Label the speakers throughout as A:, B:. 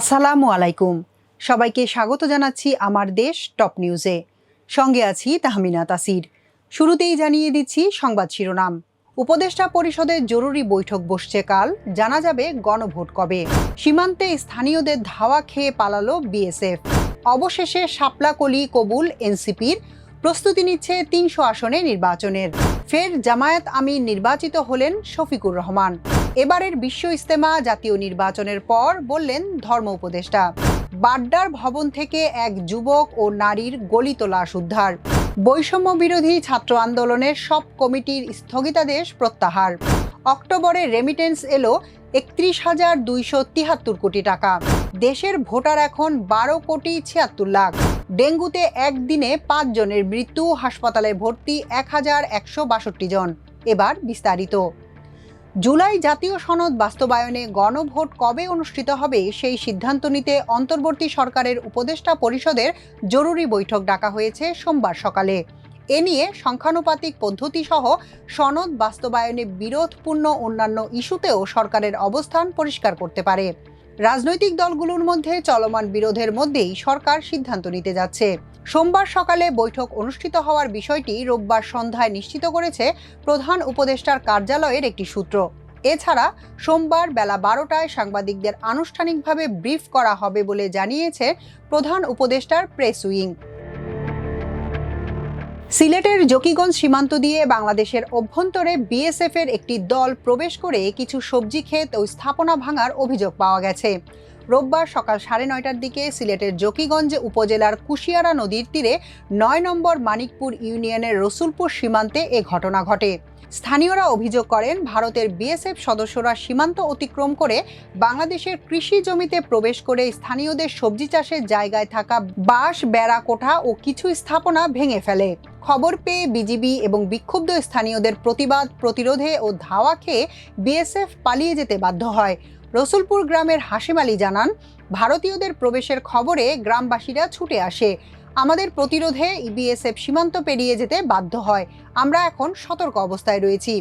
A: আসসালামু আলাইকুম। সবাইকে স্বাগত জানাচ্ছি আমার দেশ টপ নিউজে। সঙ্গে আছি তাহমিনা তাসির। শুরুতেই জানিয়ে দিচ্ছি সংবাদ শিরোনাম। উপদেষ্টা পরিষদের জরুরি বৈঠক বসছে কাল। জানা যাবে গণভোট কবে। সীমান্তে স্থানীয়দের ধাওয়া খেয়ে পালালো বিএসএফ। অবশেষে শাপলাকলি কবুল এনসিপির। প্রস্তুতি নিচ্ছে তিনশো আসনে নির্বাচনের। ফের জামায়াত আমির নির্বাচিত হলেন শফিকুর রহমান। এবারের বিশ্ব ইস্তেমা জাতীয় নির্বাচনের পর বললেন ধর্ম উপদেষ্টা। বাড্ডার ভবন থেকে এক যুবক ও নারীর গলিত লাশ উদ্ধার বৈষম্য বিরোধী ছাত্র আন্দোলনের সব কমিটির স্থগিতাদেশ প্রত্যাহার। অক্টোবরে রেমিটেন্স এলো একত্রিশ হাজার দুইশো তিহাত্তর কোটি টাকা। দেশের ভোটার এখন বারো কোটি ছিয়াত্তর লাখ। ডেঙ্গুতে একদিনে পাঁচ জনের মৃত্যু, হাসপাতালে ভর্তি এক হাজার একশো বাষট্টি জন। এবার বিস্তারিত। জুলাই জাতীয় সনদ বাস্তবায়নে গণভোট কবে অনুষ্ঠিত হবে সেই সিদ্ধান্ত নিতে অন্তর্বর্তী সরকারের উপদেষ্টা পরিষদের জরুরি বৈঠক ডাকা হয়েছে সোমবার সকালে। এ নিয়ে সংখ্যানুপাতিক পদ্ধতি সহ সনদ বাস্তবায়নে বিরোধপূর্ণ অন্যান্য ইস্যুতেও সরকারের অবস্থান পরিষ্কার করতে পারে। রাজনৈতিক দলগুলোর মধ্যে চলমান বিরোধের মধ্যেই সরকার সিদ্ধান্ত নিতে যাচ্ছে। সোমবার সকালে বৈঠক অনুষ্ঠিত হওয়ার বিষয়টি রোববার সন্ধ্যায় নিশ্চিত করেছে প্রধান উপদেষ্টার কার্যালয়ের একটি সূত্র। এছাড়া সোমবার বেলা বারোটায় সাংবাদিকদের আনুষ্ঠানিকভাবে ব্রিফ করা হবে বলে জানিয়েছে প্রধান উপদেষ্টার প্রেস উইং। সিলেটের জকিগঞ্জ সীমান্ত দিয়ে বাংলাদেশের অভ্যন্তরে বিএসএফ এর একটি দল প্রবেশ করে কিছু সবজি ক্ষেত ও স্থাপনা ভাঙার অভিযোগ পাওয়া গেছে। রোববার সকাল সাড়ে নয়টার দিকে সিলেটের জকিগঞ্জ উপজেলার কুশিয়ারা নদীর তীরে নয় নম্বর মানিকপুর ইউনিয়নের রসুলপুর সীমান্তে এ ঘটনা ঘটে। স্থানীয়রা অভিযোগ করেন, ভারতের বিএসএফ সদস্যরা সীমান্ত অতিক্রম করে বাংলাদেশের কৃষি জমিতে প্রবেশ করে স্থানীয়দের সবজি চাষের জায়গায় থাকা বাঁশ, বেড়া, কোঠা ও কিছু স্থাপনা ভেঙে ফেলে। খবর পেয়ে বিজিবি এবং বিক্ষুব্ধ স্থানীয়দের প্রতিবাদ, প্রতিরোধে ও ধাওয়া খেয়ে বিএসএফ পালিয়ে যেতে বাধ্য হয়। রসুলপুর গ্রামের হাসিম আলী জানান, ভারতীয়দের প্রবেশের খবরে গ্রামবাসীরা ছুটে আসে। আমাদের প্রতিরোধে বিএসএফ সীমান্ত পেরিয়ে যেতে বাধ্য হয়। আমরা এখন সতর্ক অবস্থায় রয়েছি।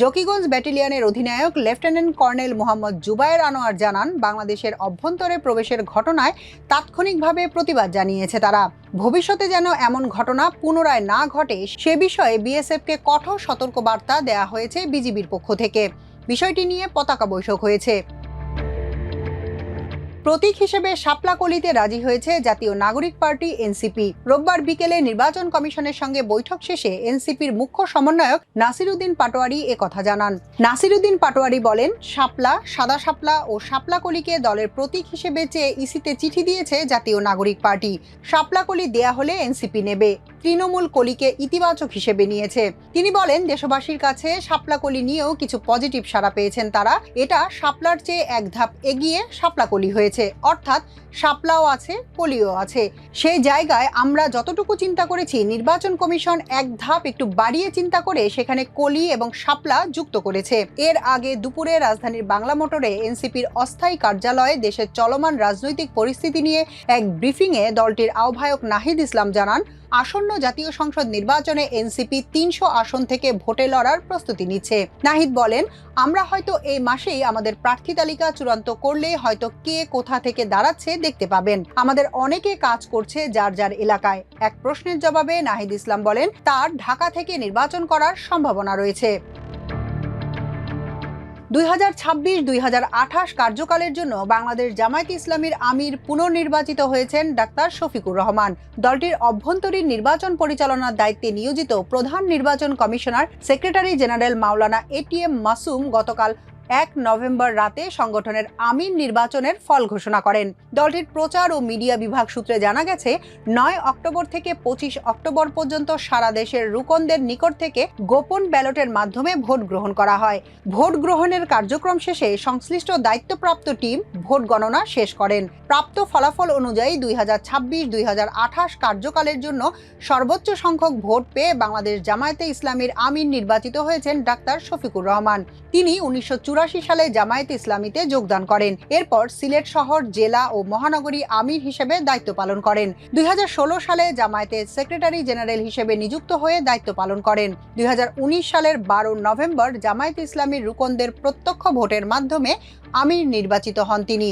A: জকিগঞ্জ ব্যাটালিয়নের অধিনায়ক লেফটেন্যান্ট কর্নেল মোহাম্মদ জুবায়ের আনোয়ার জানান, বাংলাদেশের অভ্যন্তরে প্রবেশের ঘটনায় তাৎক্ষণিকভাবে প্রতিবাদ জানিয়েছে তারা। ভবিষ্যতে যেন এমন ঘটনা পুনরায় না ঘটে, সে বিষয়ে বিএসএফকে কঠোর সতর্কবার্তা দেয়া হয়েছে বিজিবির পক্ষ থেকে। বিষয়টি নিয়ে পতাকা বৈঠক হয়েছে। প্রতীক হিসেবে শাপলাকলিতে রাজি হয়েছে জাতীয় নাগরিক পার্টি এনসিপি। রোববার বিকেলে নির্বাচন কমিশনের সঙ্গে বৈঠক শেষে এনসিপির মুখ্য সমন্বয়ক নাসিরুদ্দিন পাটোয়ারি কথা জানান। নাসিরুদ্দিন পাটোয়ারি বলেন, শাপলা, সাদা শাপলা ও শাপলাকলিকে দলের প্রতীক হিসেবে চেয়ে ইসিতে চিঠি দিয়েছে জাতীয় নাগরিক পার্টি। শাপলাকলি দেয়া হলে এনসিপি নেবে। তৃণমূল কলিকে ইতিবাচক হিসেবে নিয়েছে। তিনি বলেন, দেশবাসীর কাছে শাপলাকলি নিয়েও কিছু পজিটিভ সাড়া পেয়েছেন তারা। এটা শাপলার চেয়ে এক ধাপ এগিয়ে শাপলাকলি হয়েছে। অর্থাৎ শাপলাও আছে পোলিও আছে। সেই জায়গায় আমরা যতটুকু চিন্তা করেছি, নির্বাচন কমিশন এক ধাপ একটু বাড়িয়ে চিন্তা করে সেখানে কলি এবং শাপলা যুক্ত করেছে। এর আগে দুপুরে রাজধানীর বাংলা মোটরে এনসিপির অস্থায়ী কার্যালয়ে দেশের চলমান রাজনৈতিক পরিস্থিতি নিয়ে এক ব্রিফিংয়ে দলটির আহ্বায়ক নাহিদ ইসলাম জানান আসন্ন জাতীয় সংসদ নির্বাচনে এনসিপি তিনশো আসন থেকে ভোটে লড়ার প্রস্তুতি নিচ্ছে। নাহিদ বলেন, আমরা হয়তো এই মাসেই আমাদের প্রার্থী তালিকা চূড়ান্ত করলে হয়তো কে কোথা থেকে দাঁড়াচ্ছে দেখতে পাবেন। আমাদের অনেকে কাজ করছে যার যার এলাকায়। এক প্রশ্নের জবাবে নাহিদ ইসলাম বলেন, তার ঢাকা থেকে নির্বাচন করার সম্ভাবনা রয়েছে। দুই হাজার ছাব্বিশ, দুই হাজার আঠাশ কার্যকালের জন্য বাংলাদেশ জামায়াত ইসলামীর আমির পুনর্নির্বাচিত হয়েছেন ডাক্তার শফিকুর রহমান। দলটির অভ্যন্তরীণ নির্বাচন পরিচালনার দায়িত্বে নিয়োজিত প্রধান নির্বাচন commissioner secretary general Maulana ATM Masum গতকাল এক নভেম্বর রাতে সংগঠনের আমির নির্বাচনের ফল ঘোষণা করেন। দলটির প্রচার ও মিডিয়া বিভাগ সূত্রে জানা গেছে, নয় অক্টোবর থেকে পঁচিশ অক্টোবর পর্যন্ত সারা দেশের রুকনদের নিকট থেকে গোপন ব্যালটের মাধ্যমে ভোট গ্রহণ করা হয়। ভোট গ্রহণের কার্যক্রম শেষে সংশ্লিষ্ট দায়িত্বপ্রাপ্ত টিম ভোট গণনা শেষ করেন। প্রাপ্ত ফলাফল অনুযায়ী দুই হাজার ছাব্বিশ দুই হাজার আঠাশ কার্যকালের জন্য সর্বোচ্চ সংখ্যক ভোট পেয়ে বাংলাদেশ জামায়াতে ইসলামীর আমির নির্বাচিত হয়েছেন ডাক্তার শফিকুর রহমান। তিনি উনিশশো চুরাশি সালে জামায়াত ইসলামীতে যোগদান করেন। এরপর সিলেট শহর, জেলা ও মহানগরী আমির হিসেবে দায়িত্ব পালন করেন। দুই সালে জামায়াতের সেক্রেটারি জেনারেল হিসেবে নিযুক্ত হয়ে দায়িত্ব পালন করেন। দুই সালের বারো নভেম্বর জামায়াত ইসলামীর রুকনদের প্রত্যক্ষ ভোটের মাধ্যমে আমির নির্বাচিত হন তিনি।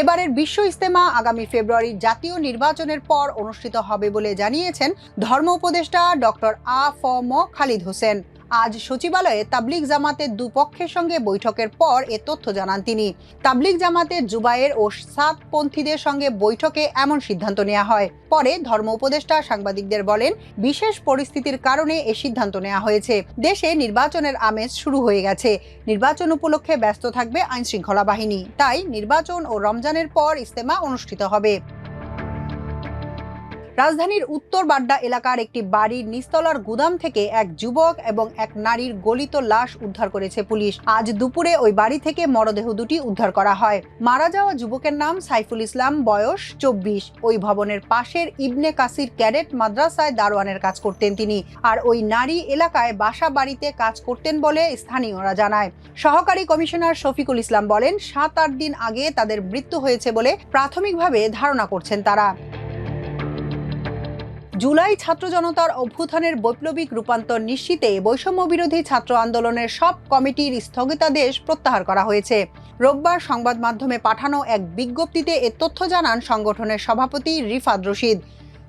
A: এবারের বিশ্ব ইস্তেমা আগামী ফেব্রুয়ারির জাতীয় নির্বাচনের পর অনুষ্ঠিত হবে বলে জানিয়েছেন ধর্ম উপদেষ্টা ডক্টর আ ফ ম খালিদ হোসেন। আজ সচিবালয়ে তাবলিগ জামাতের দুপক্ষের সঙ্গে বৈঠকের পর এ তথ্য জানান তিনি। তাবলিগ জামাতের জুবায়ের ও সাতপন্থীদের সঙ্গে বৈঠকে এমন সিদ্ধান্ত নেওয়া হয়। পরে ধর্ম উপদেষ্টা সাংবাদিকদের বলেন, বিশেষ পরিস্থিতির কারণে এ সিদ্ধান্ত নেওয়া হয়েছে। দেশে নির্বাচনের আমেজ শুরু হয়ে গেছে। নির্বাচন উপলক্ষে ব্যস্ত থাকবে আইন শৃঙ্খলা বাহিনী। তাই নির্বাচন ও রমজানের পর ইস্তেমা অনুষ্ঠিত হবে। রাজধানীর উত্তর বাড্ডা এলাকার একটি বাড়ির নিস্তলার গুদাম থেকে এক যুবক এবং এক নারীর গলিত লাশ উদ্ধার করেছে পুলিশ। আজ দুপুরে ওই বাড়ি থেকে মরদেহ দুটি উদ্ধার করা হয়। মারা যাওয়া যুবকের নাম সাইফুল ইসলাম, বয়স চব্বিশ। ওই ভবনের পাশের ইবনে কাসির ক্যাডেট মাদ্রাসায় দারোয়ানের কাজ করতেন তিনি। আর ওই নারী এলাকায় বাসা বাড়িতে কাজ করতেন বলে স্থানীয়রা জানায়। সহকারী কমিশনার শফিকুল ইসলাম বলেন, সাত আট দিন আগে তাদের মৃত্যু হয়েছে বলে প্রাথমিকভাবে ধারণা করছেন তারা। জুলাই ছাত্র জনতার অভ্যুত্থানের বৈপ্লবিক রূপান্তর নিশ্চিতে বৈষম্য বিরোধী ছাত্র আন্দোলনের সব কমিটির স্থগিতাদেশ প্রত্যাহার করা হয়েছে। রোববার সংবাদ মাধ্যমে পাঠানো এক বিজ্ঞপ্তিতে এ তথ্য জানান সংগঠনের সভাপতি রিফাদ রশিদ।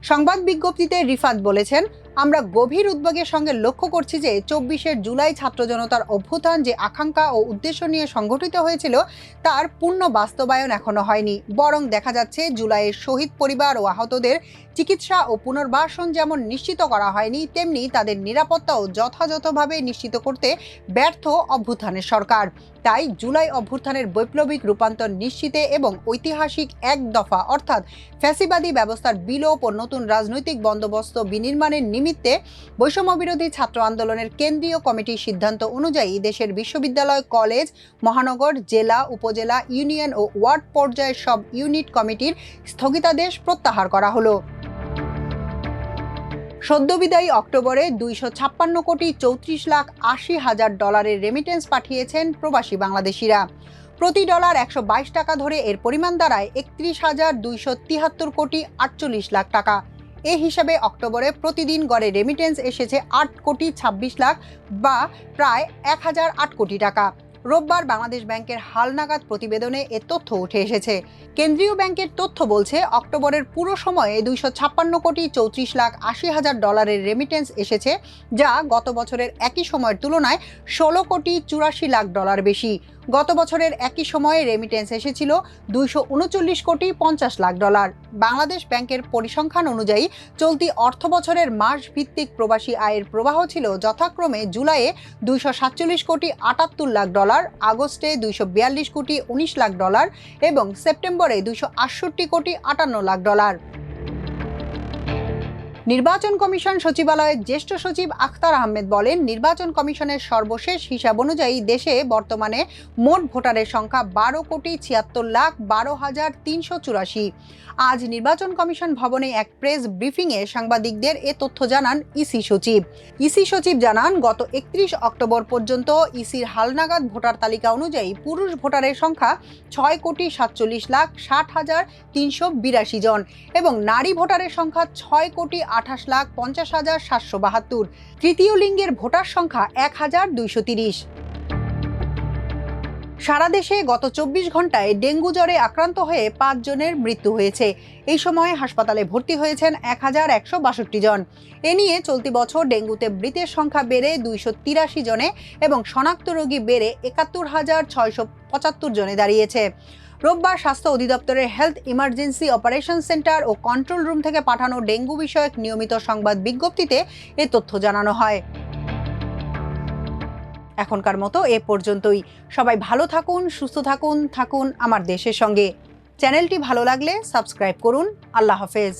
A: সংবাদ বিজ্ঞপ্তিতে রিফাদ বলেছেন আমরা গভীর উদ্বেগের সঙ্গে লক্ষ্য করছি যে চব্বিশের জুলাই ছাত্র জনতার অভ্যুত্থান যে আকাঙ্ক্ষা ও উদ্দেশ্য নিয়ে সংগঠিত হয়েছিল, তার পূর্ণ বাস্তবায়ন এখনও হয়নি। বরং দেখা যাচ্ছে জুলাইয়ের শহীদ পরিবার ও আহতদের চিকিৎসা ও পুনর্বাসন যেমন নিশ্চিত করা হয়নি, তেমনি তাদের নিরাপত্তাও যথাযথভাবে নিশ্চিত করতে ব্যর্থ অভ্যুত্থানের সরকার। তাই জুলাই অভ্যুত্থানের বৈপ্লবিক রূপান্তর নিশ্চিতে এবং ঐতিহাসিক এক দফা, অর্থাৎ ফ্যাসিবাদী ব্যবস্থার বিলোপ ও নতুন রাজনৈতিক বন্দোবস্ত বিনির্মাণের নিমিত্তে বৈষম্য বিরোধী ছাত্র আন্দোলনের কেন্দ্রীয় কমিটির সিদ্ধান্ত অনুযায়ী দেশের বিশ্ববিদ্যালয়, কলেজ, মহানগর, জেলা, উপজেলা, ইউনিয়ন ও ওয়ার্ড পর্যায়ের সব ইউনিট কমিটির স্থগিতাদেশ প্রত্যাহার করা হলো। সদ্যবিদায়ী অক্টোবরে দুইশো ছাপ্পান্ন কোটি চৌত্রিশ লাখ আশি হাজার ডলারের রেমিটেন্স পাঠিয়েছেন প্রবাসী বাংলাদেশিরা। প্রতি ডলার একশো বাইশ টাকা ধরে এর পরিমাণ দাঁড়ায় একত্রিশ হাজার দুইশো তিয়াত্তর কোটি আটচল্লিশ লাখ টাকা। এ হিসাবে অক্টোবরে প্রতিদিন গড়ে রেমিটেন্স এসেছে আট কোটি ছাব্বিশ লাখ বা প্রায় এক হাজার আট কোটি টাকা। রোববার বাংলাদেশ ব্যাংকের হালনাগাদ প্রতিবেদনে এ তথ্য উঠে এসেছে। কেন্দ্রীয় ব্যাংকের তথ্য বলছে, অক্টোবরের পুরো সময়ে দুইশো ছাপ্পান্ন কোটি চৌত্রিশ লাখ আশি হাজার ডলারের রেমিটেন্স এসেছে, যা গত বছরের একই সময়ের তুলনায় ষোলো কোটি চুরাশি লাখ ডলার বেশি। গত বছরের একই সময়ে রেমিটেন্স এসেছিল দুইশো উনচল্লিশ কোটি পঞ্চাশ লাখ ডলার। বাংলাদেশ ব্যাংকের পরিসংখ্যান অনুযায়ী চলতি অর্থ বছরের মাস ভিত্তিক প্রবাসী আয়ের প্রবাহ ছিল যথাক্রমে জুলাইয়ে দুইশো সাতচল্লিশ কোটি আটাত্তর লাখ ডলার, আগস্টে দুইশো বিয়াল্লিশ কোটি উনিশ লাখ ডলার এবং সেপ্টেম্বরে দুইশো আটষট্টি কোটি আটান্ন লাখ ডলার। নির্বাচন কমিশন সচিবালয়ের জ্যেষ্ঠ সচিব আখতার আহমেদ বলেন, নির্বাচন কমিশনের সর্বশেষ হিসাব অনুযায়ী দেশে বর্তমানে মোট ভোটারের সংখ্যা বারো কোটি ছিয়াত্তর লাখ বারো হাজার তিনশো চুরাশি। আজ নির্বাচন কমিশন ভবনে এক প্রেস ব্রিফিংয়ে সাংবাদিকদের এ তথ্য জানান ইসি সচিব। ইসি সচিব জানান, গত একত্রিশ অক্টোবর পর্যন্ত ইসির হালনাগাদ ভোটার তালিকা অনুযায়ী পুরুষ ভোটারের সংখ্যা ছয় কোটি সাতচল্লিশ লাখ ষাট হাজার তিনশো বিরাশি জন এবং নারী ভোটারের সংখ্যা ছয় কোটি আঠাশ লাখ পঞ্চাশ হাজার সাতশো বাহাত্তর। তৃতীয় লিঙ্গের ভোটার সংখ্যা এক হাজার দুইশো তিরিশ। সারা দেশে গত চব্বিশ ঘন্টায় ডেঙ্গু জ্বরে আক্রান্ত হয়ে পাঁচ জনের মৃত্যু হয়েছে। এই সময় হাসপাতালে ভর্তি হয়েছেন এক হাজার একশো বাষট্টি জন। এ নিয়ে চলতি বছর ডেঙ্গুতে মৃতের সংখ্যা বেড়ে দুইশো তিরাশি জনে এবং শনাক্ত রোগী বেড়ে একাত্তর হাজার ছয়শো পঁচাত্তর জনে দাঁড়িয়েছে। রোববার স্বাস্থ্য অধিদপ্তরের হেলথ ইমার্জেন্সি অপারেশন সেন্টার ও কন্ট্রোল রুম থেকে পাঠানো ডেঙ্গু বিষয়ক নিয়মিত সংবাদ বিজ্ঞপ্তিতে এ তথ্য জানানো হয়। এখনকার মতো এ পর্যন্তই। সবাই ভালো থাকুন, সুস্থ থাকুন থাকুন আমার দেশের সঙ্গে। চ্যানেলটি ভালো লাগলে সাবস্ক্রাইব করুন। আল্লাহ হাফেজ।